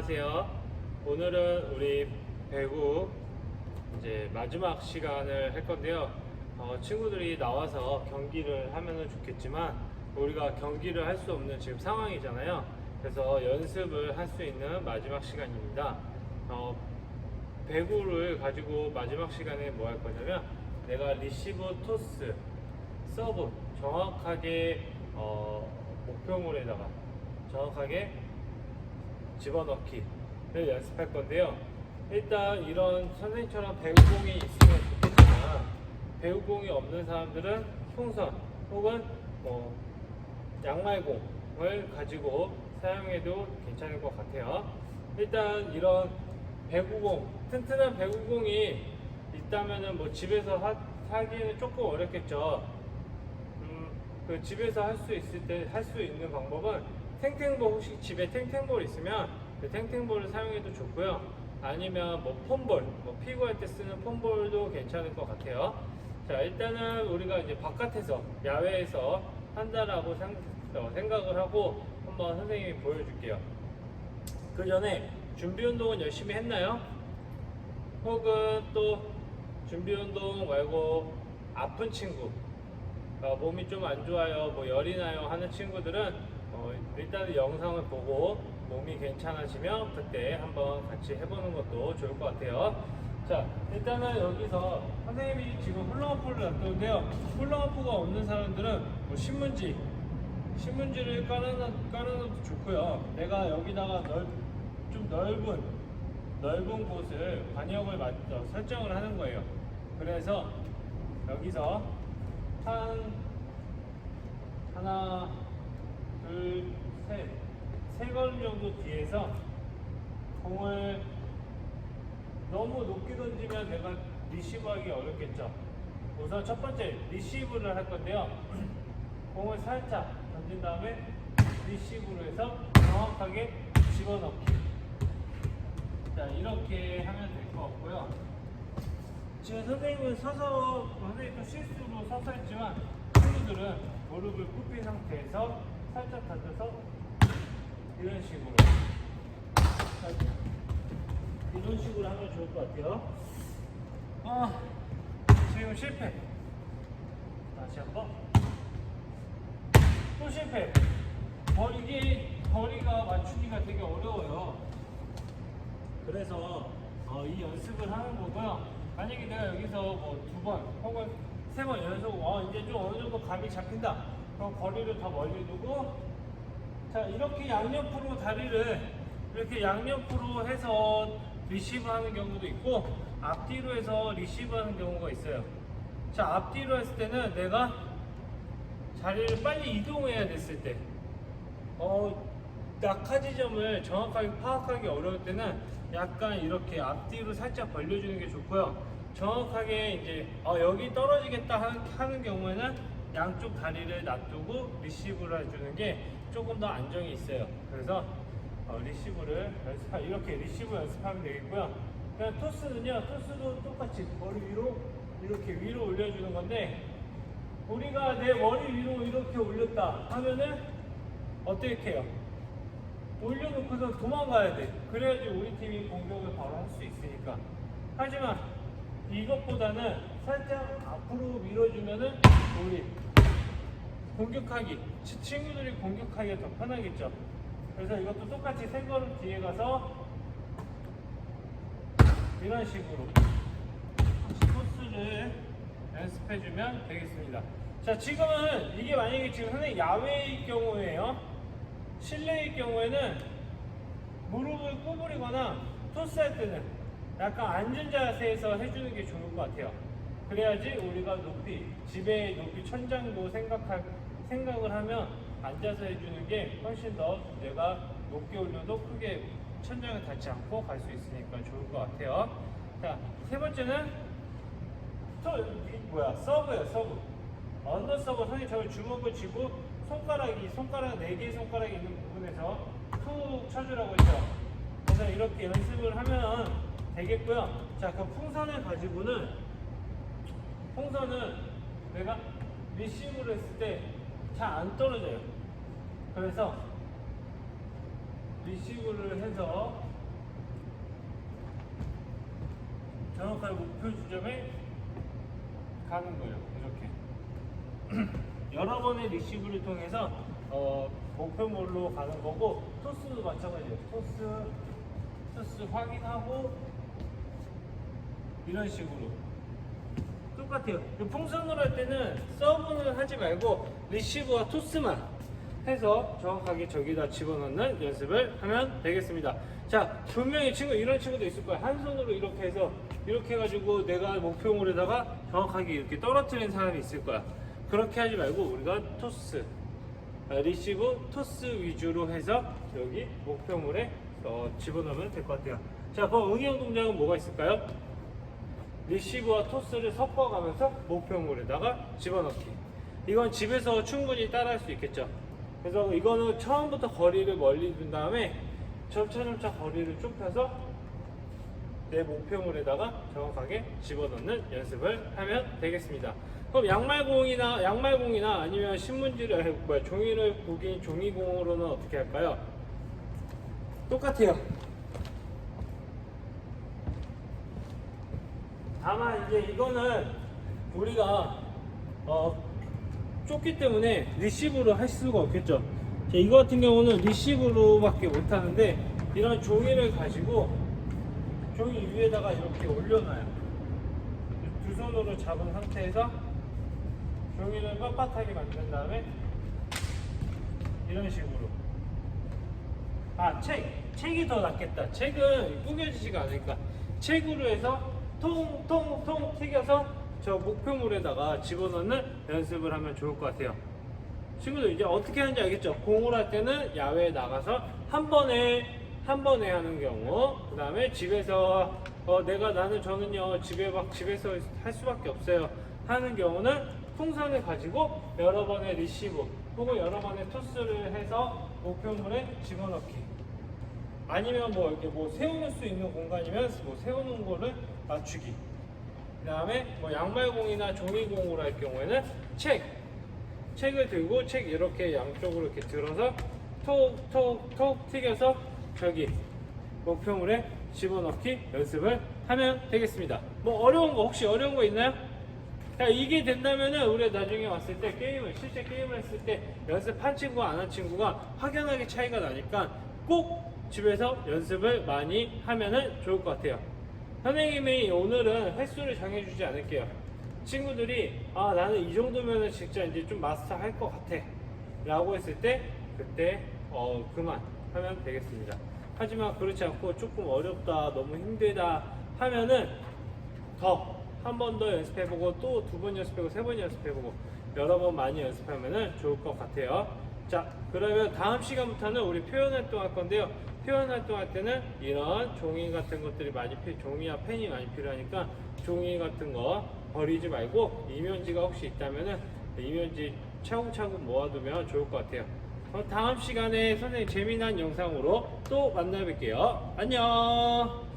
안녕하세요. 오늘은 우리 배구 이제 마지막 시간을 할 건데요. 어, 친구들이 나와서 경기를 하면 좋겠지만 우리가 경기를 할 수 없는 지금 상황이잖아요. 그래서 연습을 할 수 있는 마지막 시간입니다. 어, 배구를 가지고 마지막 시간에 뭐 할 거냐면 내가 리시브 토스 서브 정확하게 어, 목표물에다가 정확하게 집어넣기를 연습할 건데요. 일단 이런 선생님처럼 배우공이 있으면 좋겠지만 배우공이 없는 사람들은 풍선 혹은 뭐 양말공을 가지고 사용해도 괜찮을 것 같아요. 일단 이런 배구공, 튼튼한 배구공이 있다면은 뭐 집에서 하, 하기는 조금 어렵겠죠. 음, 그 집에서 할 수 있을 때 할 수 있는 방법은 탱탱볼 혹시 집에 탱탱볼 있으면 그 탱탱볼을 사용해도 좋고요. 아니면 뭐 폼볼, 뭐 피구할 때 쓰는 폼볼도 괜찮을 것 같아요. 자 일단은 우리가 이제 바깥에서 야외에서 한다라고 생, 어, 생각을 하고 한번 선생님이 보여줄게요. 그 전에 준비 운동은 열심히 했나요? 혹은 또 준비 운동 말고 아픈 친구, 어, 몸이 좀 안 좋아요, 뭐 열이 나요 하는 친구들은 어, 일단은 영상을 보고 몸이 괜찮아지면 그때 한번 같이 해보는 것도 좋을 것 같아요. 자, 일단은 여기서 선생님이 지금 훌렁어프를 놔두는데요. 훌렁어프가 없는 사람들은 뭐 신문지, 신문지를 깔아놔, 깔아놔도 좋고요. 내가 여기다가 넓, 좀 넓은, 넓은 곳을 관역을 맞, 어, 설정을 하는 거예요. 그래서 여기서 한 하나, 둘, 셋, 세 걸음 정도 뒤에서 공을 너무 높게 던지면 내가 리시브하기 어렵겠죠. 우선 첫 번째 리시브를 할 건데요. 공을 살짝 던진 다음에 리시브로 해서 정확하게 집어넣기. 자 이렇게 하면 될 것 같고요. 지금 선생님은 서서 선생님 도 실수로 서서 했지만 친구들은 무릎을 굽힌 상태에서 살짝 던져서 이런 식으로 살짝 이런 식으로 하면 좋을 것 같아요. 아 지금 실패. 다시 한번 또 실패. 어, 이게 거리가 맞추기가 되게 어려워요. 그래서 어, 이 연습을 하는 거고요. 만약에 내가 여기서 뭐 두 번 혹은 세 번 연속 어, 이제 좀 어느 정도 감이 잡힌다. 그럼 거리를 더 멀리 두고 자 이렇게 양옆으로 다리를 이렇게 양옆으로 해서 리시브 하는 경우도 있고 앞뒤로 해서 리시브 하는 경우가 있어요. 자 앞뒤로 했을 때는 내가 자리를 빨리 이동해야 됐을 때 어, 낙하 지점을 정확하게 파악하기 어려울 때는 약간 이렇게 앞뒤로 살짝 벌려주는 게 좋고요. 정확하게 이제 어, 여기 떨어지겠다 하는, 하는 경우에는 양쪽 다리를 놔두고 리시브를 해주는 게 조금 더 안정이 있어요. 그래서 어, 리시브를 연습하 이렇게 리시브 연습하면 되겠고요. 그냥 토스는요, 토스도 똑같이 머리 위로 이렇게 위로 올려주는 건데 우리가 내 머리 위로 이렇게 올렸다 하면은 어떻게 해요? 올려놓고서 도망가야 돼. 그래야지 우리 팀이 공격을 바로 할 수 있으니까. 하지만 이것보다는 살짝 앞으로 밀어주면은 우리 공격하기, 치- 친구들이 공격하기가 더 편하겠죠. 그래서 이것도 똑같이 세 걸음 뒤에 가서 이런 식으로 코스를 연습해주면 되겠습니다. 자, 지금은 이게 만약에 지금 선생님 야외일 경우에요. 실내일 경우에는 무릎을 구부리거나 토스할 때는 약간 앉은 자세에서 해주는 게 좋을 것 같아요. 그래야지 우리가 높이, 집의 높이 천장도 생각할, 생각을 하면 앉아서 해주는 게 훨씬 더 내가 높게 올려도 크게 천장을 닿지 않고 갈 수 있으니까 좋을 것 같아요. 자, 세 번째는 또, 이 뭐야, 서브예요, 서브. 언더 서브, 선생님 저희 주먹을 쥐고 손가락이, 손가락, 네 개의 손가락이 있는 부분에서 툭 쳐주라고 했죠. 그래서 이렇게 연습을 하면 되겠고요. 자, 그 풍선을 가지고는, 홍선은 내가 리시브를 했을 때 잘 안 떨어져요. 그래서 리시브를 해서 정확하게 목표 지점에 가는 거예요. 이렇게. 여러 번의 리시브를 통해서 어, 목표물로 가는 거고 토스도 마찬가지예요. 토스, 토스 확인하고 이런 식으로 똑같아요. 이 풍선으로 할 때는 서브는 하지 말고 리시브와 토스만 해서 정확하게 저기다 집어넣는 연습을 하면 되겠습니다. 자, 분명히 친구 이런 친구도 있을 거야. 한 손으로 이렇게 해서 이렇게 해가지고 내가 목표물에다가 정확하게 이렇게 떨어뜨리는 사람이 있을 거야. 그렇게 하지 말고 우리가 토스, 아, 리시브 토스 위주로 해서 여기 목표물에 어, 집어넣으면 될 것 같아요. 자, 그럼 응용 동작은 뭐가 있을까요? 리시브와 토스를 섞어가면서 목표물에다가 집어넣기. 이건 집에서 충분히 따라할 수 있겠죠. 그래서 이거는 처음부터 거리를 멀리 둔 다음에 점차점차 거리를 좁혀서 내 목표물에다가 정확하게 집어넣는 연습을 하면 되겠습니다. 그럼 양말공이나 양말공이나 아니면 신문지를 아니, 뭐야 종이를 구긴 종이공으로는 어떻게 할까요? 똑같아요. 다만 이제 이거는 우리가 어, 좁기 때문에 리시브로 할 수가 없겠죠. 자, 이거 같은 경우는 리시브로밖에 못 하는데 이런 종이를 가지고 종이 위에다가 이렇게 올려놔요. 두 손으로 잡은 상태에서 종이를 빳빳하게 만든 다음에 이런 식으로 아, 책. 책이 더 낫겠다. 책은 구겨지지가 않으니까. 책으로 해서 통통통 튀겨서 저 목표물에다가 집어넣는 연습을 하면 좋을 것 같아요. 친구들 이제 어떻게 하는지 알겠죠? 공을 할 때는 야외에 나가서 한 번에 한 번에 하는 경우, 그 다음에 집에서 어, 내가 나는 저는요 집에 막 집에서 할 수밖에 없어요 하는 경우는 풍선을 가지고 여러 번의 리시브 혹은 여러 번의 토스를 해서 목표물에 집어넣기. 아니면 뭐 이렇게 뭐 세우는 수 있는 공간이면 뭐 세우는 거를 맞추기. 그 다음에 뭐 양말공이나 종이공으로 할 경우에는 책. 책을 들고 책 이렇게 양쪽으로 이렇게 들어서 톡톡톡 튀겨서 저기 목표물에 집어넣기 연습을 하면 되겠습니다. 뭐 어려운 거 혹시 어려운 거 있나요? 자 이게 된다면은 우리 나중에 왔을 때 게임을 실제 게임을 했을 때 연습한 친구와 안한 친구가 확연하게 차이가 나니까 꼭 집에서 연습을 많이 하면은 좋을 것 같아요. 선생님이 오늘은 횟수를 정해주지 않을게요. 친구들이 아 나는 이 정도면은 진짜 이제 좀 마스터 할 것 같아 라고 했을 때 그때 어 그만 하면 되겠습니다. 하지만 그렇지 않고 조금 어렵다 너무 힘들다 하면은 더 한 번 더 연습해보고 또 두 번 연습해보고 세 번 연습해보고 여러 번 많이 연습하면은 좋을 것 같아요. 자 그러면 다음 시간부터는 우리 표현 활동 할 건데요. 표현 활동할 때는 이런 종이 같은 것들이 많이 필, 종이와 펜이 많이 필요하니까 종이 같은 거 버리지 말고 이면지가 혹시 있다면은 이면지 차곡차곡 모아두면 좋을 것 같아요. 그럼 다음 시간에 선생님 재미난 영상으로 또 만나 뵐게요. 안녕!